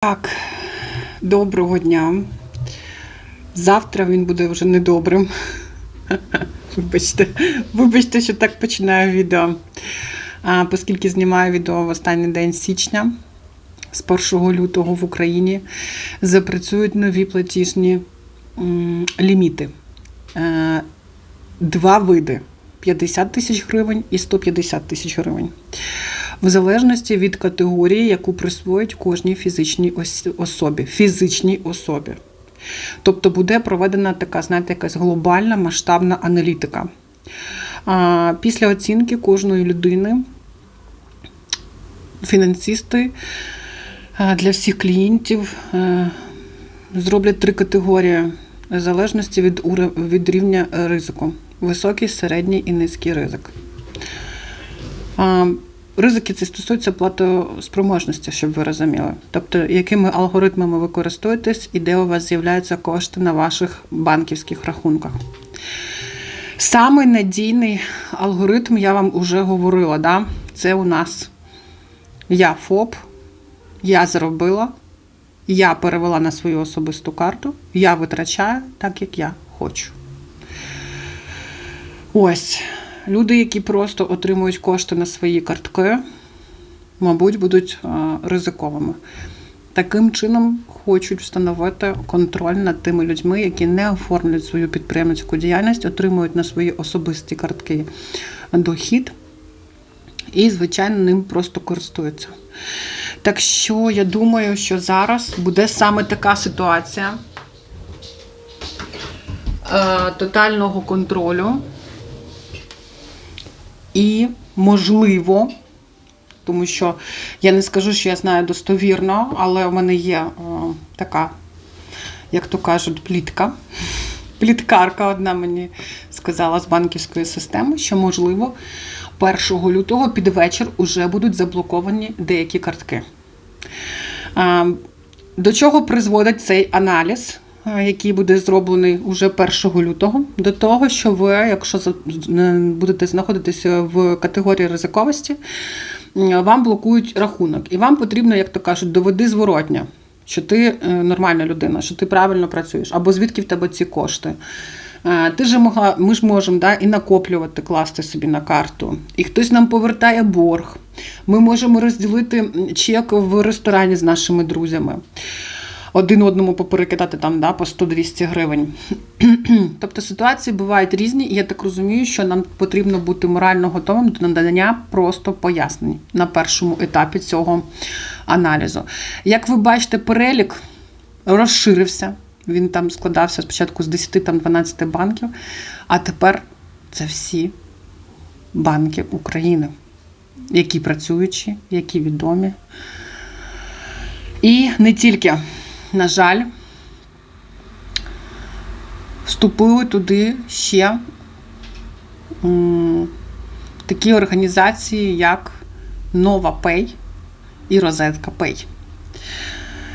Так, доброго дня. Завтра він буде вже недобрим. Вибачте, вибачте, що так починаю відео. А, оскільки знімаю відео в останній день січня, з 1 лютого в Україні запрацюють нові платіжні м, ліміти. Е, Два види: 50 тисяч гривень і 150 тисяч гривень в залежності від категорії, яку присвоїть кожній фізичній особі. Фізичній особі. Тобто буде проведена така, знаєте, якась глобальна масштабна аналітика. Після оцінки кожної людини фінансисти для всіх клієнтів е, зроблять три категорії в залежності від, від рівня ризику: високий, середній і низький ризик. Ризики це стосуються платоспроможності, щоб ви розуміли. Тобто, якими алгоритмами ви користуєтесь і де у вас з'являються кошти на ваших банківських рахунках. Самий надійний алгоритм, я вам вже говорила, да? це у нас я ФОП, я зробила, я перевела на свою особисту карту, я витрачаю так, як я хочу. Ось. Люди, які просто отримують кошти на свої картки, мабуть, будуть е, ризиковими. Таким чином хочуть встановити контроль над тими людьми, які не оформлюють свою підприємницьку діяльність, отримують на свої особисті картки дохід і, звичайно, ним просто користуються. Так що я думаю, що зараз буде саме така ситуація е, тотального контролю. І можливо, тому що я не скажу, що я знаю достовірно, але в мене є о, така, як то кажуть, плітка. Пліткарка одна мені сказала з банківської системи, що можливо 1 лютого під вечір вже будуть заблоковані деякі картки. До чого призводить цей аналіз? Е, Який буде зроблений уже 1 лютого, до того, що ви, якщо е, будете знаходитися в категорії ризиковості, вам блокують рахунок. І вам потрібно, як то кажуть, доведи зворотня, що ти е, нормальна людина, що ти правильно працюєш, або звідки в тебе ці кошти. Е, Ти ж могла, ми ж можемо да, і накоплювати, класти собі на карту. І хтось нам повертає борг. Ми можемо розділити чек в ресторані з нашими друзями. Один одному поперекидати там да, по 100-200 гривень. тобто ситуації бувають різні, і я так розумію, що нам потрібно бути морально готовим до надання просто пояснень на першому етапі цього аналізу. Як ви бачите, перелік розширився. Він там складався спочатку з 10-12 банків, а тепер це всі банки України, які працюючі, які відомі. І не тільки, на жаль, вступили туди ще такі організації, як Нова Пей і Розетка Пей.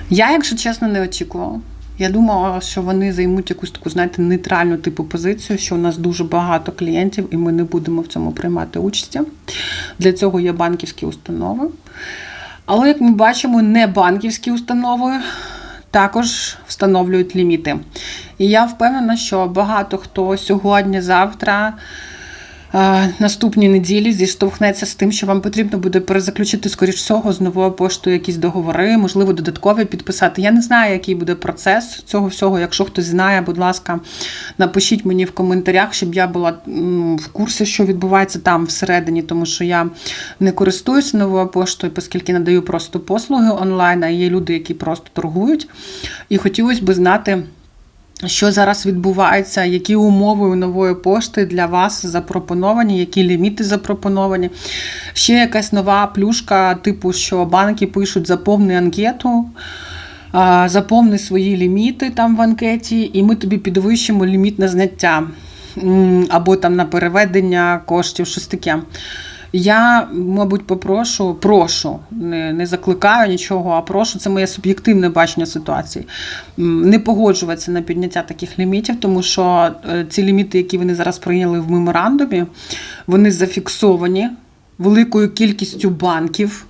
Я, якщо чесно, не очікувала. Я думала, що вони займуть якусь таку, знаєте, нейтральну типу позицію, що у нас дуже багато клієнтів, і ми не будемо в цьому приймати участі. Для цього є банківські установи. Але, як ми бачимо, не банківські установи також встановлюють ліміти. І я впевнена, що багато хто сьогодні, е, наступні неділі зіштовхнеться з тим, що вам потрібно буде перезаключити, скоріш всього, з новою поштою якісь договори, можливо, додаткові підписати. Я не знаю, який буде процес цього всього. Якщо хтось знає, будь ласка, напишіть мені в коментарях, щоб я була в курсі, що відбувається там всередині, тому що я не користуюся новою поштою, оскільки надаю просто послуги онлайн, а є люди, які просто торгують. І хотілося б знати. Що зараз відбувається, які умови у нової пошти для вас запропоновані, які ліміти запропоновані? Ще якась нова плюшка, типу, що банки пишуть заповни анкету, заповни свої ліміти там в анкеті, і ми тобі підвищимо ліміт на зняття або там на переведення коштів, щось таке. Я, мабуть, попрошу, прошу, не, не закликаю нічого, а прошу, це моє суб'єктивне бачення ситуації. Не погоджуватися на підняття таких лімітів, тому що е, ці ліміти, які вони зараз прийняли в меморандумі, вони зафіксовані великою кількістю банків.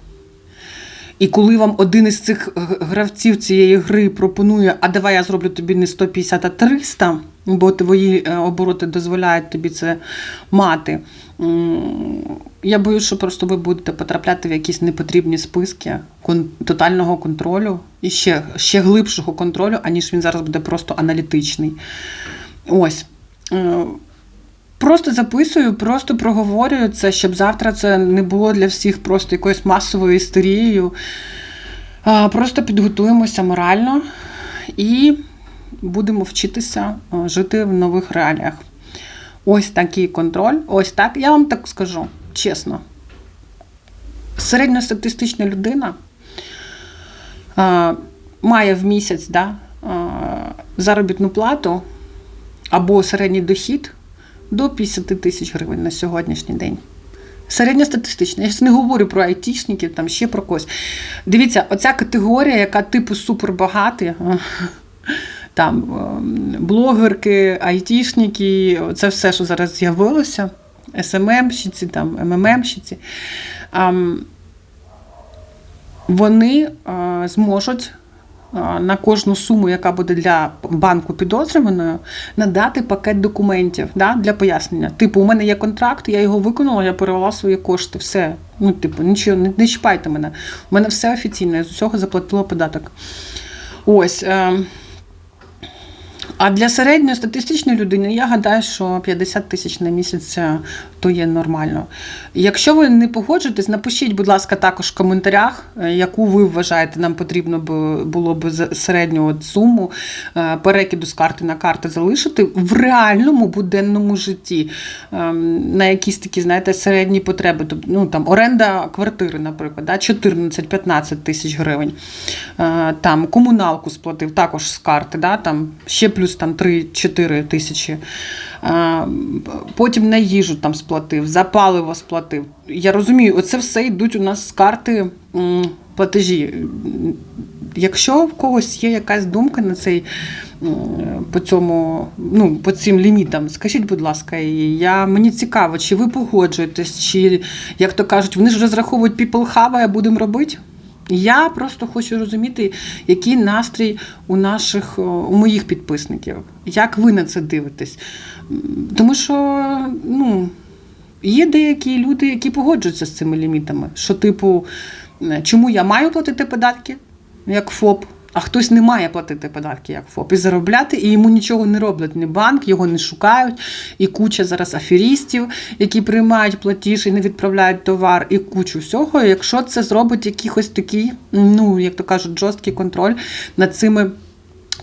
І коли вам один із цих гравців цієї гри пропонує, а давай я зроблю тобі не 150, а 300, бо твої е, обороти дозволяють тобі це мати. Я боюсь, що просто ви будете потрапляти в якісь непотрібні списки тотального контролю і ще, ще глибшого контролю, аніж він зараз буде просто аналітичний. Ось. Е, Просто записую, просто проговорюю це, щоб завтра це не було для всіх просто якоюсь масовою істерією. Просто підготуємося морально і будемо вчитися жити в нових реаліях. Ось такий контроль. Ось так. Я вам так скажу, чесно. Середньостатистична людина а, має в місяць да, а, заробітну плату або середній дохід до 50 тисяч гривень на сьогоднішній день. Середньостатистична. Я ж не говорю про айтішників, там ще про когось. Дивіться, оця категорія, яка типу супербагаті, там ем, блогерки, айтішники, це все, що зараз з'явилося, СММщиці, там, МММщиці, ем, вони е, зможуть е, на кожну суму, яка буде для банку підозрюваною, надати пакет документів да, для пояснення. Типу, у мене є контракт, я його виконала, я перевела свої кошти, все. Ну, типу, нічого, не, не чіпайте мене. У мене все офіційно, я з усього заплатила податок. Ось. Е, а для середньостатистичної людини я гадаю, що 50 тисяч на місяць е, то є нормально. Якщо ви не погоджуєтесь, напишіть, будь ласка, також в коментарях, е, яку ви вважаєте, нам потрібно було б середню суму е, перекиду з карти на карти залишити в реальному буденному житті ем, на якісь такі, знаєте, середні потреби. Тобто, ну там оренда квартири, наприклад, да, 14-15 тисяч гривень. Е, Там комуналку сплатив також з карти, да, там ще плюс там 3-4 тисячі. Е, Потім на їжу там сплатив, за паливо сплатив. Я розумію, оце все йдуть у нас з карти платежі. Якщо в когось є якась думка на цей по цьому, ну, по цим лімітам, скажіть, будь ласка, я, мені цікаво, чи ви погоджуєтесь, чи, як то кажуть, вони ж розраховують people hub, а будемо робити? Я просто хочу розуміти, який настрій у наших, у моїх підписників. Як ви на це дивитесь? Тому що, ну, є деякі люди, які погоджуються з цими лімітами. Що, типу, е, чому я маю платити податки як ФОП, а хтось не має платити податки як ФОП і заробляти, і йому нічого не роблять. Ні банк, його не шукають, і куча зараз аферістів, які приймають платіж і не відправляють товар, і кучу всього. Якщо це зробить якихось такий, ну як то кажуть, жорсткий контроль над цими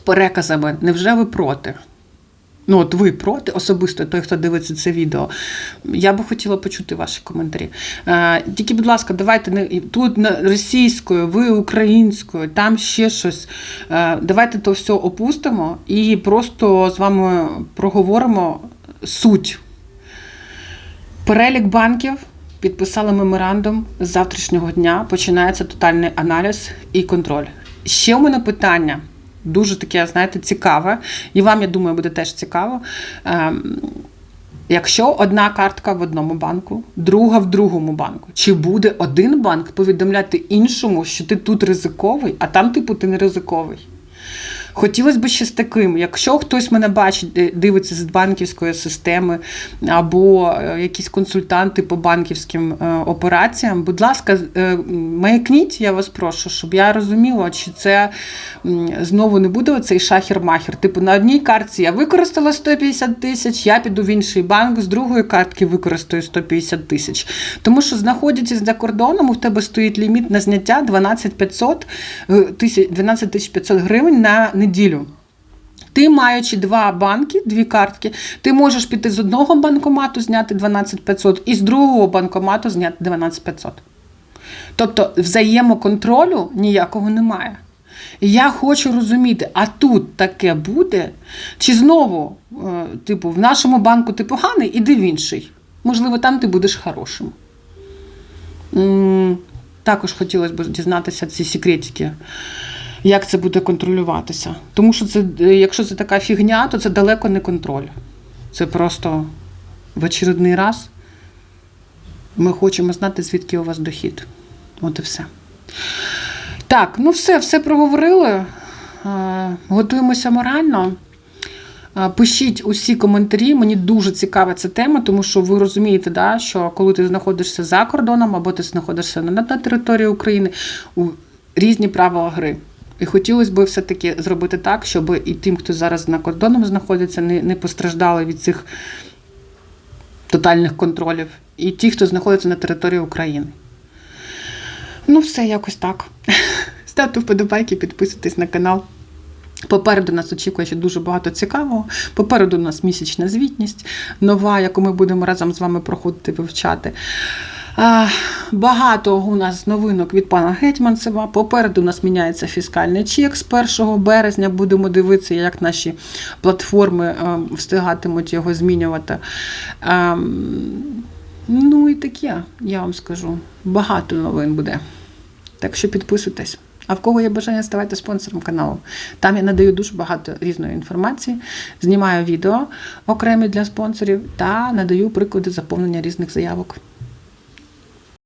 переказами, невже ви проти? Ну, от ви проти, особисто той, хто дивиться це відео. Я би хотіла почути ваші коментарі. Е, тільки, будь ласка, давайте не тут російською, ви українською, там ще щось. Е, давайте то все опустимо і просто з вами проговоримо суть. Перелік банків підписали меморандум з завтрашнього дня. Починається тотальний аналіз і контроль. Ще у мене питання. Дуже таке, знаєте, цікаве, і вам, я думаю, буде теж цікаво. Ем, Якщо одна картка в одному банку, друга в другому банку, чи буде один банк повідомляти іншому, що ти тут ризиковий, а там, типу, ти не ризиковий? Хотілося б ще з таким, якщо хтось мене бачить, дивиться з банківської системи або е, якісь консультанти по банківським е, операціям, будь ласка, е, маякніть, я вас прошу, щоб я розуміла, чи це знову не буде оцей шахер-махер. Типу на одній картці я використала 150 тисяч, я піду в інший банк, з другої картки використаю 150 тисяч. Тому що знаходячись за кордоном, у тебе стоїть ліміт на зняття 12 500, е, 12 500 гривень на неділю. Ти, маючи два банки, дві картки, ти можеш піти з одного банкомату зняти 12 500 і з другого банкомату зняти 12 500. Тобто взаємоконтролю ніякого немає. Я хочу розуміти, а тут таке буде? Чи знову, е, типу, в нашому банку ти поганий, іди в інший. Можливо, там ти будеш хорошим. Також хотілося б дізнатися ці секретики, як це буде контролюватися. Тому що це, е, якщо це така фігня, то це далеко не контроль. Це просто в очередний раз ми хочемо знати, звідки у вас дохід. От і все. Так, ну все, все проговорили. Е, Готуємося морально. Е, Пишіть усі коментарі. Мені дуже цікава ця тема, тому що ви розумієте, да, що коли ти знаходишся за кордоном або ти знаходишся на, на території України, у різні правила гри. І хотілося б все-таки зробити так, щоб і тим, хто зараз на кордоном знаходиться, не, не постраждали від цих тотальних контролів, і ті, хто знаходиться на території України. Ну, все якось так. Ставте вподобайки, підписуйтесь на канал. Попереду нас очікує ще дуже багато цікавого. Попереду у нас місячна звітність, нова, яку ми будемо разом з вами проходити, вивчати. А, Багато у нас новинок від пана Гетьманцева. Попереду у нас міняється фіскальний чек з 1 березня. Будемо дивитися, як наші платформи е, встигатимуть його змінювати. Ем, Ну і таке, я вам скажу. Багато новин буде. Так що підписуйтесь. А в кого є бажання, ставайте спонсором каналу. Там я надаю дуже багато різної інформації, знімаю відео окремі для спонсорів та надаю приклади заповнення різних заявок.